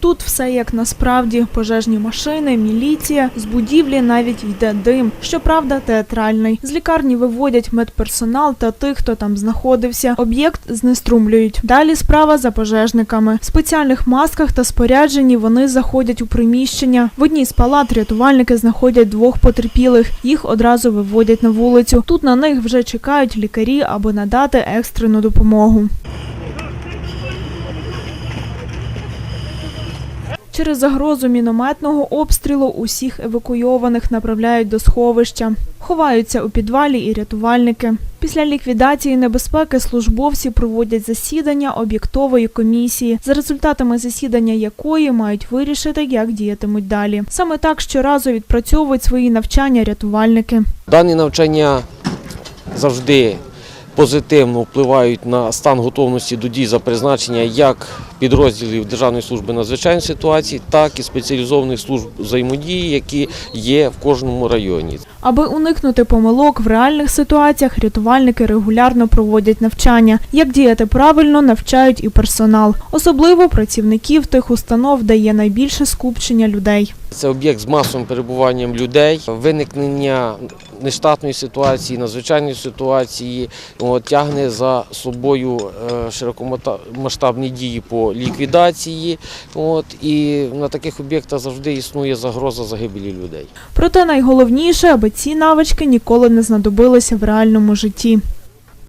Тут все як насправді: пожежні машини, міліція, з будівлі навіть йде дим. Щоправда, театральний. З лікарні виводять медперсонал та тих, хто там знаходився. Об'єкт знеструмлюють. Далі справа за пожежниками. В спеціальних масках та спорядженні вони заходять у приміщення. В одній з палат рятувальники знаходять двох потерпілих. Їх одразу виводять на вулицю. Тут на них вже чекають лікарі, аби надати екстрену допомогу. Через загрозу мінометного обстрілу усіх евакуйованих направляють до сховища. Ховаються у підвалі і рятувальники. Після ліквідації небезпеки службовці проводять засідання об'єктової комісії, за результатами засідання якої мають вирішити, як діятимуть далі. Саме так щоразу відпрацьовують свої навчання рятувальники. Дані навчання завжди позитивно впливають на стан готовності до дій за призначення як підрозділів Державної служби надзвичайних ситуацій, так і спеціалізованих служб взаємодії, які є в кожному районі. Аби уникнути помилок в реальних ситуаціях, рятувальники регулярно проводять навчання. Як діяти правильно, навчають і персонал. Особливо працівників тих установ, де є найбільше скупчення людей. Це об'єкт з масовим перебуванням людей, виникнення нештатної ситуації, надзвичайної ситуації, тягне за собою е, широкомасштабні дії по ліквідації. От, і на таких об'єктах завжди існує загроза загибелі людей. Проте найголовніше, аби ці навички ніколи не знадобилися в реальному житті.